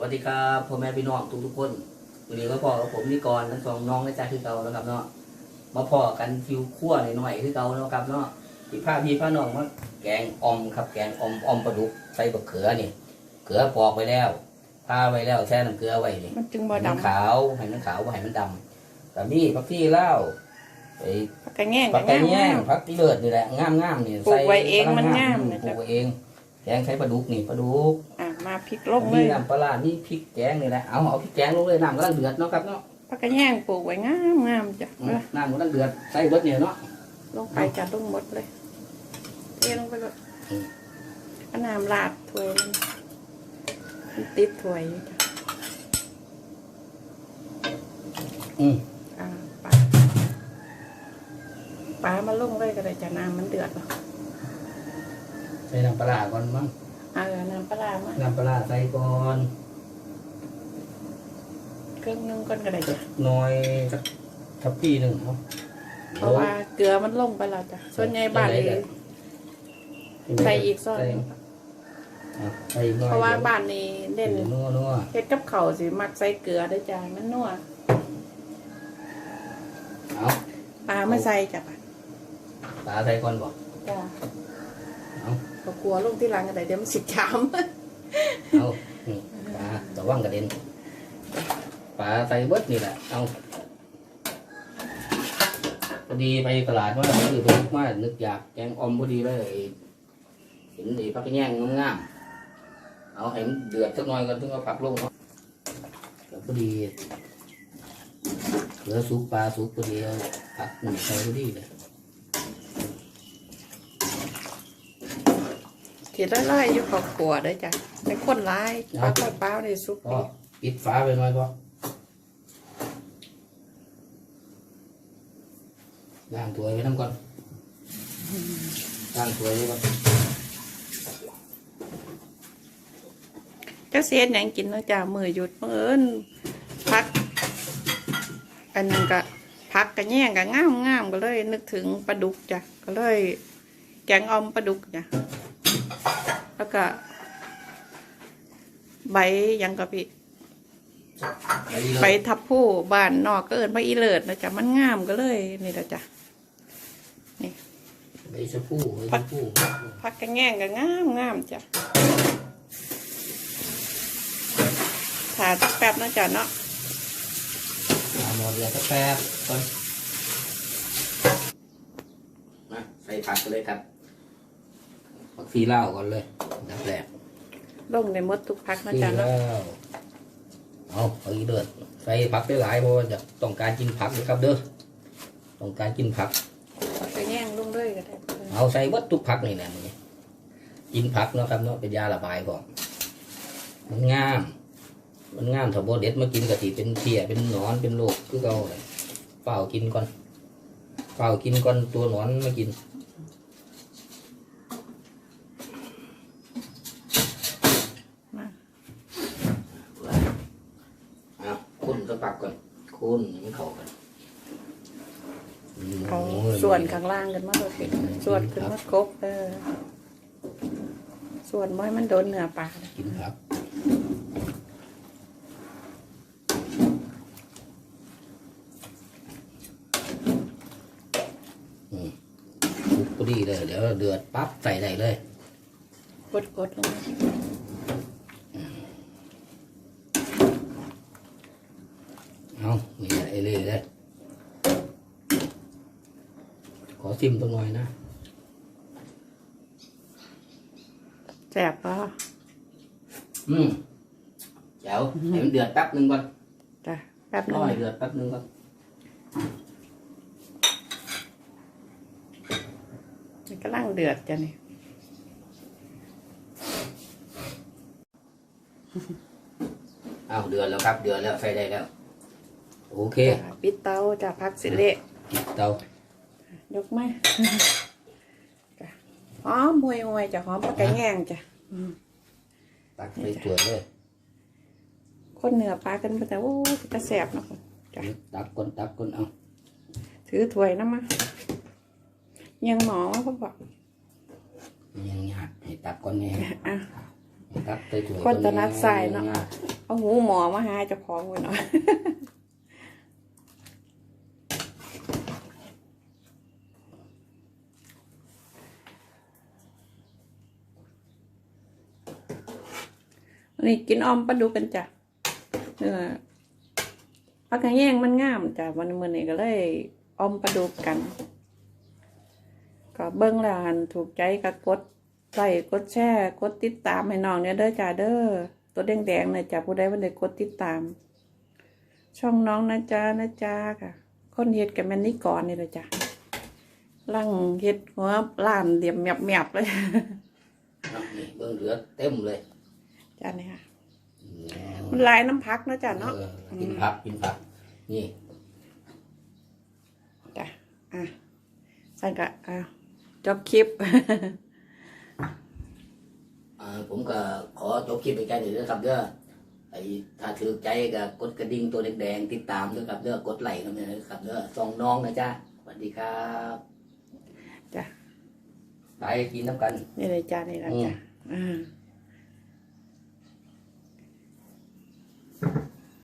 วัสดีครับพ่อแม่พี่น้องทุกทุกๆคนวันนี้ก็พ่อกับผมนี่ก่อนทั้งสองน้องและจ้าคือเก่าแล้วครับเนาะมาพ่อกันฟิวคั่วหน่อยๆคือเก่าแล้วครับเนาะพี่ผ้าพี่ผ้าน้องมาแกงออมครับแกงออมออมปลาดุกใส่บะเขือนี่เขือปอกไว้แล้วผ้าไว้แล้วแช่น้ำเกลือไว้นี่มันจึงบ่ให้มันดำขาวให้มันขาวบ่ให้มันดำกับนี่พักที่เล่าวไอ้ผักกระแง่งผักไก่งามแย่งงามผักที่เลิศนี่แหละงามงามๆนี่ปลูกไว้เองกำลัมันงามอืนะปลูจ๊ะกไว้เองแกงใช้ปลาดุกนี่ปลาดุกอะ มาพริกลงเลมียน้ำปลาร้ามีพริกแกงนี่แหละ เอาเอาพริกแกงลงเลยน้ำกำลังเดือดเนาะครับเนาะผักกระแง่งปลูกไว้งามงามจ้ะอืมน้ำกำลังเดือดใส่เบิดเนี่ยเนาะ ลงไปจ้ะลงหมดเลยเทลงไปเลยอืมเอาน้ำราดถ้วยนึงมันติดถ้วยอยู่จ้ะอืมอ่าปลาปลามาลงเลยก็ได้จ้ะน้ำมันเดือดแล้วใส่น้ำปลาร้าก่อนมั้ง เอาน้ำปลาร้ามาน้ำปลาร้าใส่ก่อนเครื่องนึงก่อนก็ได้จ้ะหน่อยสักทัพพี่หนึ่งเนาะเพราะว่าเกลือมันลงไปแล้วจ้ะส่วนใหญ่บ้านนี้ใส่อีกซอสใส่อะใส่อีกหน่อยเพราะว่าบ้านนี้เด่นเดี๋ยวนัวนัวเฮ็ดกับข้าวสิมักใส่เกลือเด้วยจ้ะมันนัวเอาปลาไม่ใส่จ้ะปะปลาใส่ก่อนบอกจ้ะ เอาก็กลัวลูกที่หลังกันได้เดี๋ยวมันสิช้ำเอาอืมปลาระวังกระเด็นปลาใส่เบิดนี่แหละเอาพอดีไปตลาดมาคือไปมานึกอยากแกงออมพอดีเลยเห็นไอ้พักแย่งงามๆเอาให้มันเดือดสักหน่อยก่อนถึงเอาผักลงเนาะแล้วพอดีเหลือซุปปลาซุปพอดีเอาผักหนึ่งใส่พอดีเลย ขีดไล่ๆอยู่ขอบครัวเด้อจ้ะในคนร้ายปลาข้าวเปล่าในซุปก็นี่ปิดฝาไปหน่อยก็ล้างถ้วยไว้น้ำก่อนล้างถ้วยไว้ก่อนเจ้าเสียหยังกินเนาะจ้ะมือหยุดมื้อเอิ้นพัก อันนั้นก็พักกระแย่งก็งามงามๆก็เลยนึกถึงปลาดุกจ้ะก็เลย แกงออมปลาดุกจ้ะ แล้วก็ใบหยังกะพี่ไปดีเลไปยทับผู้บ้านนอกก็เอินไปอีเลิศนะจ๊ะมันงามก็เลยนี่ละจ้ะไปชะพูไปชะพูพักกระแง่งก็งามงามจ้ะถ่าสักแป๊บนะจ๊ะเนาะเอาหมดเลยสักแป๊บก่อนมาใส่ผักกันเลยครับ ผักซีเหล้าก่อนเลยอันดับแรกลงในมดทุกพักนะซีจ๊ะเหเนาะล้าเอาเอาอีเดือดใส่ผักได้หลายเพราะว่าจะต้องการกินผักนะครับเด้อต้องการกินผักพักกระแง่งลงเลยก็ได้เอาใส่วัตถุกผักนี่แหละนี่กินผักเนาะครับเนาะเป็นยาระบายก่อนมันงาม มันงามถ้าบ่เด็ดมากินกะทิเป็นเพี้ยเป็นหนอนเป็นโรคคือเก่าเลยเฝ้ากินก่อนเฝ้ากินก่อนตัวหนอนมากินเอาคุณสั กปักก่อนคุณให้มันเข้ากันอืมเอาส่วนข้างล่างกันมาเลยพี่ส่วนขึ้นมาครบเออ ส่วนไม่ให้มันโดนเนื้อปลาเลยกินผักอืมคลุกพอดีเลย เดี๋ยวเดือดปั๊บใส่ได้เลย กดกดๆลงมา เอานี่แหละไอ้เล่เลยขอซิมตัวหน่อยนะแสบปะอืมเจ๋วให้มันเดือดแป๊บหนึงก่อนจ้ะแป๊บนึรงอให้เดือดแป๊บหนึงก่อนมันกำลังเดือดจ้ะนี่เอาเดือดแล้วครับ เดือดแล้วใส่ได้แล้ว โอเคจ้ะปิดเตาจ้ะพักสิเละปิดเตายกมาจ้ะหอมมวยมวยๆจ้ะหอมปลากระแง่งจ้ะอืมตักใส่ถ้วยเลย คนเหนือปลากันไปแต่โอ้ยกระแสบเนาะคนจ้ะตักก่อนตักก่อนเอาถือถ้วยน้ำมายังหมอมาพ่อบอกยังยากให้ตักก่อนนี่อะให้ตักใส่ถ้วยคนถนัดใส่เนาะยังยกเอาหูหมอมาหาเจ้าของไว้หน่อย นนี้กินออมปลาดุกกันจ้ะเนื้อปลากระแยงมันงามจ้ะวันมื้อนี้ก็เลยออมปลาดุกกัน ก็เบิ้งแล้วหันถูกใจก็กดไลค์กดแชร์กดติดตามให้น้องเนี่ยเด้อจ้าเด้อตัวแดงๆเนี่ยจ้ะผู้ใดวันใดกดติดตาม ช่องน้องนะจ๊ะนะจ๊ะค่ะ คนเฮ็ดกับแมนนี่ก่อนนี่เลยจ้ะลังเฮ็ดหัวล้านเดียมแมบๆเลยเอานี่เบิ่งเหลือเต็มเลย จ้ะนี่ค่ะ มันลายน้ำพักนะจ้ะเนาะ ออกินผักกินผัก นี่จ้ะอะสั่นก็อะจบคลิป อ่าผมก็ขอจบคลิปไปแค่นี้นะครับเด้อไอ้ถ้าถือใจก็กดกระดิ่งตัวแดงๆติดตามด้วยครับเด้อกดไลค์กันเลยนะครับเด้อส่องน้องนะจ๊ะสวัสดีครับจ้ะ ไปกินน้ำกัน นี่เลยจ้ะนี่แหละจ้ะอ่า